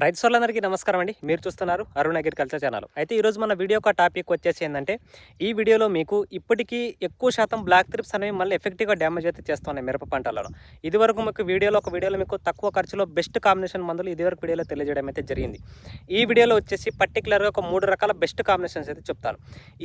రైతు సోర్లందరికీ నమస్కారం అండి. మీరు చూస్తున్నారు అరుణ్ అగ్రికల్చర్ ఛానల్. అయితే ఈరోజు మన వీడియో ఒక టాపిక్ వచ్చేసి ఏంటంటే ఈ వీడియోలో మీకు ఇప్పటికీ ఎక్కువ శాతం బ్లాక్ త్రిప్స్ అనేవి మళ్ళీ ఎఫెక్టివ్గా డ్యామేజ్ అయితే చేస్తున్నాయి మిరప పంటలలో. ఇదివరకు మీకు వీడియోలో ఒక వీడియోలో మీకు తక్కువ ఖర్చులో బెస్ట్ కాంబినేషన్ మందులు ఇదివరకు వీడియోలో తెలియజేయడం అయితే జరిగింది. ఈ వీడియోలో వచ్చేసి పర్టికులర్గా ఒక మూడు రకాల బెస్ట్ కాంబినేషన్స్ అయితే చెప్తాను.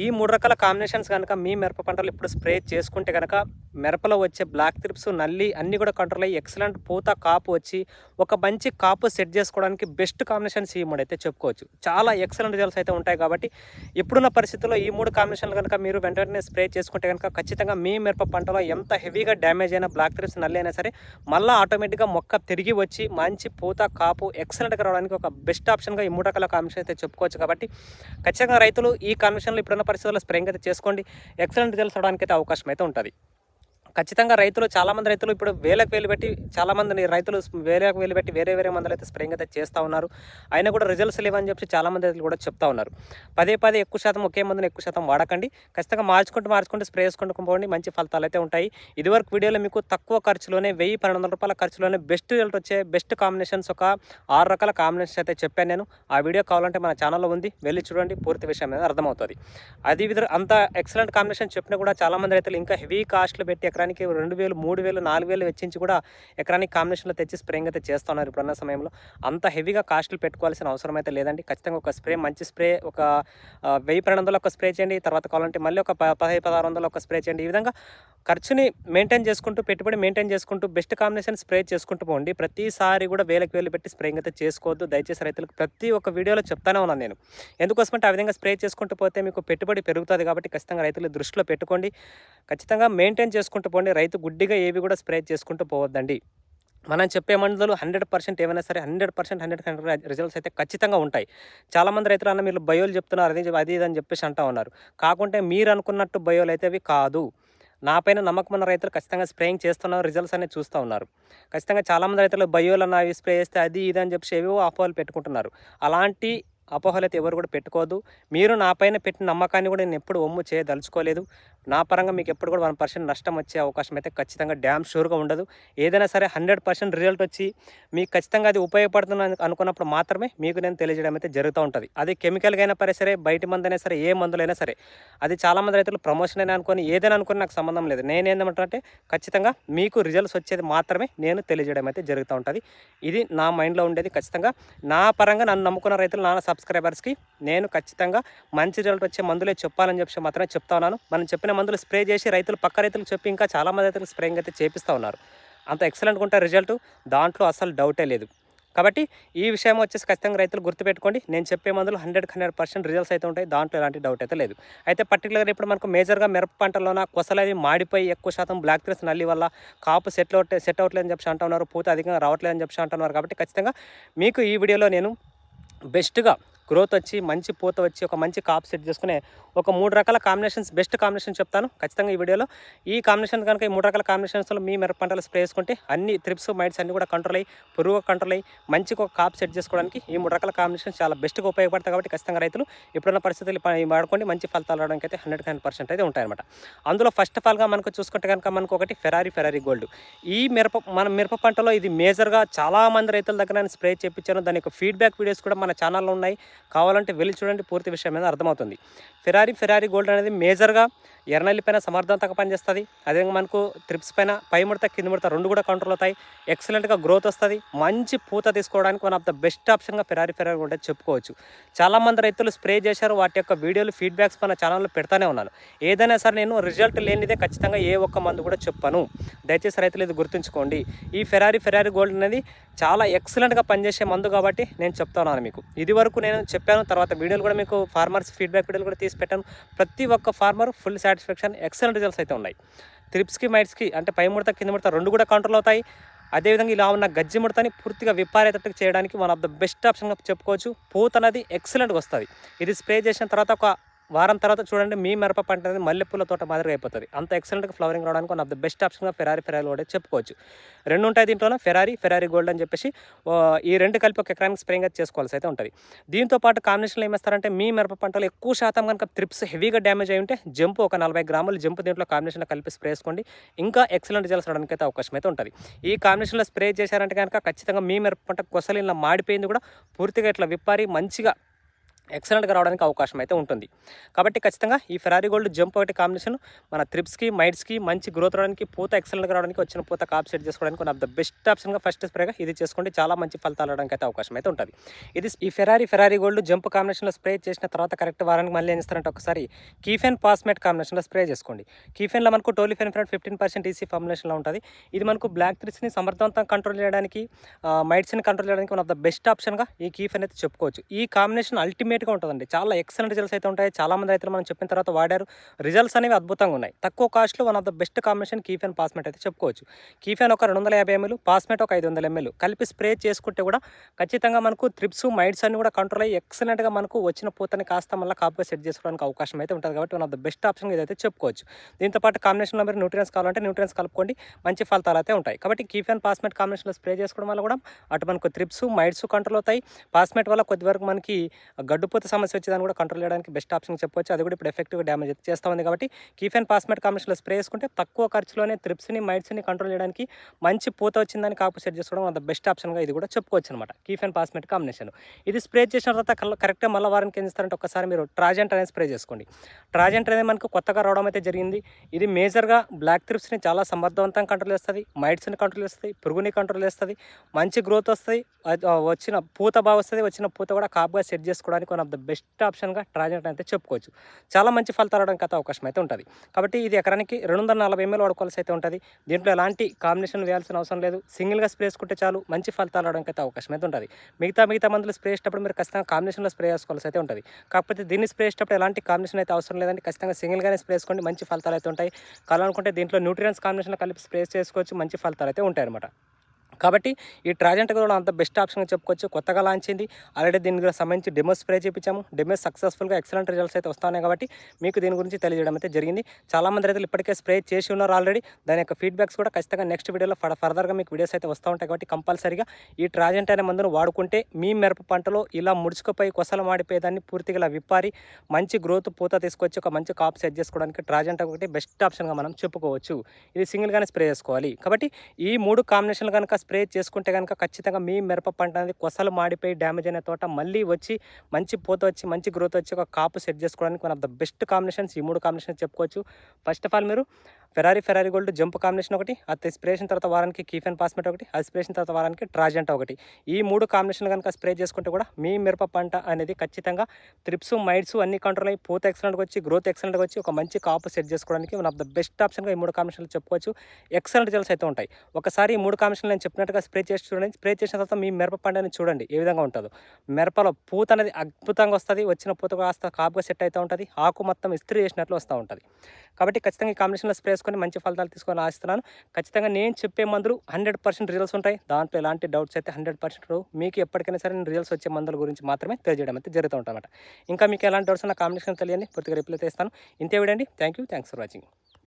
ఈ మూడు రకాల కాంబినేషన్స్ కనుక మీ మిరప పంటలు ఇప్పుడు స్ప్రే చేసుకుంటే కనుక మిరపలో వచ్చే బ్లాక్ త్రిప్స్ నల్లి అన్నీ కూడా కంట్రోల్ అయ్యి ఎక్సలెంట్ పూత కాపు వచ్చి ఒక మంచి కాపు సెట్ చేసుకోవడానికి బెస్ట్ కాంబినేషన్స్ ఈ మూడు అయితే చెప్పుకోవచ్చు. చాలా ఎక్సలెంట్ రిజల్ట్స్ అయితే ఉంటాయి కాబట్టి ఇప్పుడున్న పరిస్థితుల్లో ఈ మూడు కాంబినేషన్లు కనుక మీరు వెంటనే స్ప్రే చేసుకుంటే కనుక ఖచ్చితంగా మీ మిరప పంటలో ఎంత హెవీగా డ్యామేజ్ అయిన బ్లాక్ త్రిప్స్ నల్లి అయినా సరే మళ్ళీ ఆటోమేటిక్గా మొక్క తిరిగి వచ్చి మంచి పూత కాపు ఎక్సలెంట్గా రావడానికి ఒక బెస్ట్ ఆప్షన్గా ఈ మూడు రకాల కాంబినేషన్ అయితే చెప్పుకోవచ్చు కాబట్టి ఖచ్చితంగా రైతులు ఈ కాంబినేషన్లో ఇప్పుడున్న పరిస్థితుల్లో స్ప్రేయింగ్ అయితే చేసుకోండి. ఎక్సలెంట్ రిజల్ట్స్ అవడానికి అయితే అవకాశం అయితే ఉంటుంది. ఖచ్చితంగా రైతులు చాలామంది రైతులు ఇప్పుడు వేలకు వేలు పెట్టి చాలామంది రైతులు వేలకు వేలు పెట్టి వేరే వేరే మందులు అయితే స్ప్రేయింగ్ అయితే చేస్తూ ఉన్నారు. అయినా కూడా రిజల్ట్స్ లేవని చెప్పి చాలామంది రైతులు కూడా చెప్తా ఉన్నారు. పదే పదే ఎక్కువ శాతం ఒకే మందుని ఎక్కువ శాతం వాడకండి. ఖచ్చితంగా మార్చుకుంటూ మార్చుకుంటూ స్ప్రే చేసుకుంటూ పోండి. మంచి ఫలితాలు అయితే ఉంటాయి. ఇదివరకు వీడియోలో మీకు తక్కువ ఖర్చులోనే వెయ్యి పన్నెండు వందల రూపాయల ఖర్చులోనే బెస్ట్ రిజల్ట్ వచ్చే బెస్ట్ కాంబినేషన్స్ ఒక ఆరు రకాల కాంబినేషన్స్ అయితే చెప్పాను నేను. ఆ వీడియో కావాలంటే మన ఛానల్లో ఉంది. వెళ్ళి చూడండి. పూర్తి విషయం అనేది అర్థమవుతుంది. అది విధంగా అంత ఎక్సలెంట్ కాంబినేషన్ చెప్పినా కూడా చాలామంది రైతులు ఇంకా హెవీ కాస్ట్లు పెట్టి ఎకరానికి రెండు వేలు మూడు వేలు నాలుగు వేలు వెచ్చించి కూడా ఎకరానికి కాంబినేషన్లో తెచ్చి స్ప్రేయింగ్ అయితే చేస్తున్నారు ఇప్పుడున్న సమయంలో. అంత హెవీగా కాస్ట్లు పెట్టుకోవాల్సిన అవసరం అయితే లేదండి. ఖచ్చితంగా ఒక స్ప్రే మంచి స్ప్రే ఒక వెయ్యి పన్నెండు వందలు ఒక స్ప్రే చేయండి తర్వాత కావాలంటే మళ్ళీ ఒక పదహైదు పదహారు వందలు ఒక స్ప్రే చేయండి. ఈ విధంగా ఖర్చుని మెయింటైన్ చేసుకుంటూ పెట్టుబడి మెయింటైన్ చేసుకుంటూ బెస్ట్ కాంబినేషన్ స్ప్రే చేసుకుంటూ పోండి. ప్రతిసారి కూడా వేలకు వేలు పెట్టి స్ప్రేయింగ్ అయితే చేసుకోవద్దు. దయచేసి రైతులకు ప్రతి ఒక్క వీడియోలో చెప్తానే ఉన్నాను నేను. ఎందుకోసమంటే ఆ విధంగా స్ప్రే చేసుకుంటూ పోతే మీకు పెట్టుబడి పెరుగుతుంది కాబట్టి ఖచ్చితంగా రైతులు దృష్టిలో పెట్టుకోండి. ఖచ్చితంగా మెయింటైన్ చేసుకుంటూ పోండి. రైతు గుడ్డిగా ఏవి కూడా స్ప్రే చేసుకుంటూ పోవద్దండి. మనం చెప్పే మందులు హండ్రెడ్ పర్సెంట్ ఏమైనా సరే hundred percent hundred hundred results అయితే ఖచ్చితంగా ఉంటాయి. చాలామంది రైతులు అన్న మీరు బయోలు చెప్తున్నారు. అది అది ఇది అని చెప్పేసి అంటా ఉన్నారు. కాకుంటే మీరు అనుకున్నట్టు బయోలు అయితే అవి కాదు. నా పైన నమ్మకం ఉన్న రైతులు ఖచ్చితంగా స్ప్రేయింగ్ చేస్తున్నారు. రిజల్ట్స్ అనేది చూస్తూ ఉన్నారు. ఖచ్చితంగా చాలామంది రైతులు బయోలు అన్న అవి స్ప్రే చేస్తే అది ఇది అని చెప్పేసి ఏవో అపోహలు పెట్టుకుంటున్నారు. అలాంటి అపోహలు అయితే ఎవరు కూడా పెట్టుకోవద్దు. మీరు నా పైన పెట్టిన నమ్మకాన్ని కూడా నేను ఎప్పుడు ఒమ్ము చేయదలుచుకోలేదు. నా పరంగా మీకు ఎప్పుడు కూడా వన్ పర్సెంట్ నష్టం వచ్చే అవకాశం అయితే ఖచ్చితంగా డ్యామ్ షూర్గా ఉండదు. ఏదైనా సరే హండ్రెడ్ పర్సెంట్ రిజల్ట్ వచ్చి మీకు ఖచ్చితంగా అది ఉపయోగపడుతుంది అనుకున్నప్పుడు మాత్రమే మీకు నేను తెలియజేయడం అయితే జరుగుతూ ఉంటుంది. అది కెమికల్గా అయినా పరే సరే బయట మందైనా సరే ఏ మందులైనా సరే అది చాలామంది రైతులు ప్రమోషన్ అయినా అనుకొని ఏదైనా అనుకుని నాకు సంబంధం లేదు. నేనేందంటే ఖచ్చితంగా మీకు రిజల్ట్స్ వచ్చేది మాత్రమే నేను తెలియజేయడం అయితే జరుగుతూ ఉంటుంది. ఇది నా మైండ్లో ఉండేది ఖచ్చితంగా. నా పరంగా నన్ను నమ్ముకున్న రైతులు నా సబ్స్క్రైబర్స్కి నేను ఖచ్చితంగా మంచి రిజల్ట్ వచ్చే మందులే చెప్పాలని చెప్పి మాత్రమే చెప్తా ఉన్నాను. మనం చెప్పిన మందులు స్ప్రే చేసి రైతులు పక్క రైతులకు చెప్పి ఇంకా చాలామంది రైతులు స్ప్రేయింగ్ అయితే చేపిస్తూ ఉన్నారు. అంత ఎక్సలెంట్గా ఉంటే రిజల్ట్ దాంట్లో అసలు డౌటే లేదు. కాబట్టి ఈ విషయం వచ్చేసి ఖచ్చితంగా రైతులు గుర్తుపెట్టుకోండి. నేను చెప్పే మందులు హండ్రెడ్ హండ్రెడ్ పర్సెంట్ రిజల్ట్స్ అయితే ఉంటాయి. దాంట్లో ఎలాంటి డౌట్ అయితే లేదు. అయితే పర్టికులర్గా ఇప్పుడు మనకు మేజర్గా మిరప పంటలోన కొసలవి మాడిపోయి ఎక్కువ శాతం బ్లాక్ త్రెస్ నల్లి వల్ల కాపు సెట్ అవుట్ సెట్ అవ్వట్లేదని చెప్పి అంటున్నారు. పూత అధికంగా రావట్లేదని చెప్పి అంటున్నారు. కాబట్టి ఖచ్చితంగా మీకు ఈ వీడియోలో నేను బెస్ట్గా గ్రోత్ వచ్చి మంచి పూత వచ్చి ఒక మంచి కాప్ సెట్ చేసుకునే ఒక మూడు రకాల కాంబినేషన్స్ బెస్ట్ కాంబినేషన్ చెప్తాను ఖచ్చితంగా ఈ వీడియోలో. ఈ కాంబినేషన్ కనుక ఈ మూడు రకాల కాంబినేషన్స్లో మీ మిరప పంటలు స్ప్రే చేసుకుంటే అన్ని త్రిప్స్ మైట్స్ అన్ని కూడా కంట్రోల్ అయ్యి పురుగు కంట్రోల్ అయ్యి మంచిగా ఒక కాప్ సెట్ చేసుకోవడానికి ఈ మూడు రకాల కాంబినేషన్స్ చాలా బెస్ట్గా ఉపయోగపడతాయి కాబట్టి ఖచ్చితంగా రైతులు ఇప్పుడున్న పరిస్థితులు వాడుకోండి మంచి ఫలితాలు రావడానికి అయితే హండ్రెడ్ హండ్రెడ్ పర్సెంట్ అయితే ఉంటాయన్నమాట. అందులో ఫస్ట్ ఆఫ్ ఆల్గా మనకు చూసుకుంటే కనుక మనకు ఒకటి ఫెరారీ ఫెరారీ గోల్డ్ ఈ మిరప మన మిరప పంటలో ఇది మేజర్గా చాలా మంది రైతుల దగ్గర నేను స్ప్రే చేయించాను దాని యొక్క ఫీడ్బ్యాక్ వీడియోస్ కూడా మన ఛానల్లో ఉన్నాయి. కావాలంటే వెళ్ళి చూడండి పూర్తి విషయం మీద అర్థమవుతుంది. ఫెరారీ ఫెరారీ గోల్డ్ అనేది మేజర్గా ఎర్రనల్లి పైన సమర్థవంతంగా పనిచేస్తుంది. అదేవిధంగా మనకు ట్రిప్స్ పైన పై ముడత కింద ముడత రెండు కూడా కంట్రోల్ అవుతాయి. ఎక్సలెంట్గా గ్రోత్ వస్తుంది. మంచి పూత తీసుకోవడానికి వన్ ఆఫ్ ద బెస్ట్ ఆప్షన్గా ఫెరారీ ఫెరారీ గోల్డ్ చెప్పుకోవచ్చు. చాలామంది రైతులు స్ప్రే చేశారు. వాటి యొక్క వీడియోలు ఫీడ్బ్యాక్స్ మన ఛానల్లో పెడతానే ఉన్నాను ఏదైనా సరే నేను రిజల్ట్ లేనిదే ఖచ్చితంగా ఏ ఒక్క మందు కూడా చెప్పను. దయచేసి రైతులు ఇది గుర్తుంచుకోండి. ఈ ఫెరారీ ఫెరారీ గోల్డ్ అనేది చాలా ఎక్సలెంట్గా పనిచేసే మందు కాబట్టి నేను చెప్తాను మీకు. ఇది వరకు నేను చెప్పాను. తర్వాత వీడియోలు కూడా మీకు ఫార్మర్స్ ఫీడ్బ్యాక్ వీడియోలు కూడా తీసి పెట్టాను. ప్రతి ఒక్క farmer full satisfaction excellent results అయితే ఉన్నాయి. త్రిప్స్కి మైట్స్కి అంటే పై ముడత కింద ముడత రెండు కూడా కంట్రోల్ అవుతాయి. అదేవిధంగా ఇలా ఉన్న గజ్జి ముడతని పూర్తిగా విపారేతట్టుకు చేయడానికి వన్ ఆఫ్ ద బెస్ట్ ఆప్షన్గా చెప్పుకోవచ్చు. పూత అనేది ఎక్సలెంట్గా వస్తుంది. ఇది స్ప్రే చేసిన తర్వాత ఒక వారం తర్వాత చూడండి మీ మిరప పంట అనేది మల్లెపూల తోట మాదిరిగా అయిపోతుంది. అంత ఎక్సలెంట్గా ఫ్లవరింగ్ రావడానికి వన్ ఆఫ్ ద బెస్ట్ ఆప్షన్గా ఫెరారీ ఫెరారీ కూడా చెప్పుకోవచ్చు. రెండు ఉంటాయి దీంట్లో ఫెరారీ ఫెరారీ గోల్డ్ అని చెప్పేసి ఈ రెండు కలిపి ఒక ఎకరానికి స్ప్రేయింగ్ చేసుకోవాల్సి అయితే ఉంటుంది. దీంతో పాటు కాంబినేషన్లో ఏమేస్తారంటే మీ మిరప పంటలో ఎక్కువ శాతం కనుక త్రిప్స్ హెవీగా డ్యామేజ్ అయి ఉంటే జంపు ఒక నలభై గ్రాములు జంపు దీంట్లో కాంబినేషన్లో కలిపి స్ప్రే చేసుకోండి. ఇంకా ఎక్సలెంట్ రిజల్ట్స్ రావడానికి అయితే అవకాశం అయితే ఉంటుంది. ఈ కాంబినేషన్లో స్ప్రే చేశారంటే కనుక ఖచ్చితంగా మీ మిరప పంట కొసలు ఇలా మాడిపోయింది కూడా పూర్తిగా ఇట్లా విప్పారి మంచిగా ఎక్సలెంట్గా రావడానికి అవకాశం అయితే ఉంటుంది. కాబట్టి ఖచ్చితంగా ఈ ఫెరారీ గోల్డ్ జంప్ ఒకటి కాంబినేషన్ మన త్రిప్స్కి మైడ్స్కి మంచి గ్రోత్ రావడానికి పూత ఎక్సలెంట్గా రావడానికి వచ్చిన పూత కాప్ సెట్ చేసుకోవడానికి వన్ ఆఫ్ ద బెస్ట్ ఆప్షన్గా ఫస్ట్ స్ప్రేగా ఇది చేసుకోండి చాలా మంచి ఫలితాలు రావడానికి అయితే అవకాశం అయితే ఉంటుంది. ఇది ఈ ఫెరారీ ఫెరారీ గోల్డ్ జంప్ కాంబినేషన్లో స్ప్రే చేసిన తర్వాత కరెక్ట్ వారానికి మళ్ళీ ఏం చేస్తారంటే ఒకసారి కీఫెన్ పాస్మేట్ కాంబినేషన్లో స్ప్రే చేసుకోండి. కీఫెన్లో మనకు టోలిఫెన్ ఫ్రెండ్ ఫిఫ్టీన్ పర్సెంట్ ఈసీ ఫార్ములేషన్లో ఉంటుంది. ఇది మనకు బ్లాక్ త్రిస్ని సమర్థవంతంగా కంట్రోల్ చేయడానికి మైడ్స్ని కంట్రోల్ చేయడానికి వన్ ఆఫ్ ద బెస్ట్ ఆప్షన్గా ఈ కీఫెన్ అయితే చెప్పుకోవచ్చు. ఈ కాంబినేషన్ అల్టిమేట్గా ఉంటుందండి. చాలా ఎక్సలెంట్ రిజల్ట్స్ అయితే ఉంటాయి. చాలా మంది రైతులు మనం చెప్పిన తర్వాత వాడారు. రిజల్ట్స్ అనేవి అద్భుతంగా ఉన్నాయి. తక్కువ కాస్ట్లో one of the best combination కీఫెన్ పాస్మేట్ అయితే చెప్పుకోవచ్చు. కీఫెన్ ఒక రెండు వందల యాభై ఎంఎల్ పాస్మేట్ ఒక ఐదు వందల ఎంఎల్ కలిపి స్ప్రే చేసుకుంటే కూడా ఖచ్చితంగా మనకు త్రిప్స్ మైడ్స్ అన్ని కూడా కంట్రోల్ అయ్యి ఎక్సలెంట్గా మనకు వచ్చిన పూతని కాస్త మళ్ళీ కాపుగా సెట్ చేసుకోవడానికి అవకాశం అయితే ఉంటుంది కాబట్టి one of the best option ఇదైతే చెప్పుకోవచ్చు. దీంతో పాటు కాంబినేషన్లో మీరు న్యూట్రియన్స్ కావాలంటే న్యూట్రియన్స్ కలుపుకోండి. మంచి ఫలితాలు అయితే ఉంటాయి. కాబట్టి కీఫెన్ పాస్మేట్ కాంబినేషన్లో స్ప్రే చేసుకోవడం వల్ల కూడా అటు మనకు త్రిప్స్ మైడ్స్ కంట్రోల్ అవుతాయి. పాస్మేట్ వల్ల కొద్ది వరకు మనకి గడ్డుపూత సమస్య వచ్చేదాన్ని కూడా కంట్రోల్ చేయడానికి బెస్ట్ ఆప్షన్ చెప్పవచ్చు అది కూడా ఇప్పుడు ఎఫెక్టివ్గా డ్యామేజ్ చేస్తూ ఉంది కాబట్టి కీఫెన్ పాస్మెట్ కాంబినేషన్లో స్ప్రే చేసుకుంటే తక్కువ ఖర్చులోనే త్రిప్స్ని మైట్స్ని కంట్రోల్ చేయడానికి మంచి పూత వచ్చిందని కాపు సెట్ చేసుకోవడం అంత బెస్ట్ ఆప్షన్గా ఇది కూడా చెప్పుకోవచ్చు అనమాట కీఫెన్ పాస్మెట్ కాంబినేషన్ ఇది స్ప్రే చేసిన తర్వాత కరెక్ట్గా మళ్ళీ వారానికి ఏం చేస్తారంటే ఒకసారి మీరు ట్రాజెంట్ అనేది స్ప్రే చేసుకోండి. ట్రాజెంట్ అనేది మనకు కొత్తగా రావడం అయితే జరిగింది. ఇది మేజర్గా బ్లాక్ త్రిప్స్ని చాలా సమర్థవంతంగా కంట్రోల్ చేస్తుంది మైట్స్ని కంట్రోల్ చేస్తుంది పురుగుని కంట్రోల్ చేస్తుంది మంచి గ్రోత్ వస్తుంది వచ్చిన పూత బాగా వస్తుంది వచ్చిన పూత కూడా కాపుగా సెట్ చేసుకోవడానికి వన్ ఆఫ్ ద బెస్ట్ ఆప్షన్గా ట్రాజెంట్ అయితే చెప్పుకోవచ్చు. చాలా మంచి ఫలితాలు రావడానికి అయితే అవకాశం అయితే ఉంటుంది. కాబట్టి ఇది ఎకరానికి రెండు వందల నలభై ఎంఎల్ వాడుకోవాల్సి అయితే ఉంటుంది. దీంట్లో ఎలాంటి కాంబినేషన్ వేయాల్సిన అవసరం లేదు. సింగిల్గా స్ప్రే చేసుకుంటే చాలు మంచి ఫలితాలు రావడానికి అయితే అవకాశం అయితే ఉంటుంది. మిగతా మిగతా మందులు స్ప్రే చేసేటప్పుడు మీరు ఖచ్చితంగా కాంబినేషన్లో స్ప్రే చేసుకోవాల్సి అయితే ఉంటుంది. కాకపోతే దీన్ని స్ప్రే చేసేటప్పుడు ఎలాంటి కాంబినేషన్ అయితే అవసరం లేదండి. ఖచ్చితంగా సింగిల్గానే స్ప్రే చేసుకోండి మంచి ఫలితాలు అయితే ఉంటాయి. కావాలనుకుంటే దీంట్లో న్యూట్రియన్స్ కాంబినేషన్లో కలిపి స్ప్రే చేసుకోవచ్చు మంచి ఫలితాలు అయితే ఉంటాయి అనమాట కాబట్టి ఈ ట్రాజెంట్ కూడా అంత బెస్ట్ ఆప్షన్గా చెప్పుకోవచ్చు కొత్తగా లాంచ్ అయింది. ఆల్రెడీ దీని గురించి సంబంధించి డెమో స్ప్రే చేయించాము డెమో సక్సెస్ఫుల్గా ఎక్సలెంట్ రిజల్ట్స్ అయితే వస్తున్నాయి కాబట్టి మీకు దీని గురించి తెలియజేయడం అయితే జరిగింది. చాలామంది రైతులు ఇప్పటికే స్ప్రే చేసి ఉన్నారు ఆల్రెడీ దాని యొక్క ఫీడ్బ్యాక్స్ కూడా ఖచ్చితంగా నెక్స్ట్ వీడియోలో ఫర్ ఫర్దర్గా మీకు వీడియోస్ అయితే వస్తూ ఉంటాయి కాబట్టి కంపల్సరీగా ఈ ట్రాజెంట్ అనే మందును వాడుకుంటే మీ మిరప పంటలో ఇలా ముడుచుకుపోయి కొసలు మాడిపోయేదాన్ని పూర్తిగా ఇలా విప్పారి మంచి గ్రోత్ పూత తీసుకొచ్చి ఒక మంచి కాప్ సెట్ చేసుకోవడానికి ట్రాజెంట్ ఒకటి బెస్ట్ ఆప్షన్గా మనం చెప్పుకోవచ్చు. ఇది సింగిల్గానే స్ప్రే చేసుకోవాలి. కాబట్టి ఈ మూడు కాంబినేషన్లు కనుక స్ప్రే చేసుకుంటే కనుక ఖచ్చితంగా మీ మిరప పంట అనేది కొసలు మాడిపోయి డ్యామేజ్ అయిన తోట మళ్ళీ వచ్చి మంచి పూత వచ్చి మంచి గ్రోత్ వచ్చి ఒక కాపు సెట్ చేసుకోవడానికి one of the best combinations ఈ మూడు కాంబినేషన్ చెప్పుకోవచ్చు. ఫస్ట్ ఆఫ్ ఆల్ మీరు Ferrari Ferrari gold jump combination ఒకటి అది స్ప్రే చేసిన తర్వాత వారానికి కీఫెన్ పాస్మెట్ ఒకటి అది స్ప్రే చేసిన తర్వాత వారానికి ట్రాజెంట్ ఒకటి. ఈ మూడు కాంబినేషన్లు కనుక స్ప్రే చేసుకుంటే కూడా మీ మిరప పంట అనేది ఖచ్చితంగా త్రిప్స్ మైట్స్ అన్ని కంట్రోల్ అయ్యి పూత ఎక్సలెంట్గా వచ్చి గ్రోత్ ఎక్సలెంట్గా వచ్చి ఒక మంచి కాపు సెట్ చేసుకోవడానికి వన్ ఆఫ్ ద బెస్ట్ ఆప్షన్గా ఈ మూడు కాంబినేషన్లు చెప్పుకోవచ్చు. ఎక్సలెంట్ రిజల్ట్స్ అయితే ఉంటాయి. ఒకసారి ఈ మూడు కాంబినేషన్లు నేను చెప్పినట్టుగా స్ప్రే చేసి చూడండి. స్ప్రే చేసిన తర్వాత మీ మిరప పంటని చూడండి. ఏ విధంగా ఉంటుందో. మిరపలో పూత అనేది అద్భుతంగా వస్తుంది. వచ్చిన పూత కాస్త కాపుగా సెట్ అవుతూ ఉంటుంది. ఆకు మొత్తం ఇస్త్రీ చేసినట్లు వస్తూ ఉంటుంది. కాబట్టి ఖచ్చితంగా ఈ కాంబినేషన్లో స్ప్రే చేసుకొని మంచి ఫలితాలు తీసుకొని ఆశిస్తున్నాను. ఖచ్చితంగా నేను చెప్పే మందులు హండ్రెడ్ పర్సెంట్ రిజల్ట్స్ ఉంటాయి. దాంట్లో ఎలాంటి డౌట్స్ అయితే హండ్రెడ్ పర్సెంట్ మీకు ఎప్పటికైనా సరే నేను రిజల్ట్స్ వచ్చే మందుల గురించి మాత్రమే తెలియజేయడం అయితే జరుగుతూ ఉంటానమాట ఇంకా మీకు ఎలాంటి డౌట్స్ నా కాంబినేషన్ తెలియండి. పూర్తిగా రిప్లై చేస్తాను. ఇంతే విడండి thank you. Thanks for watching.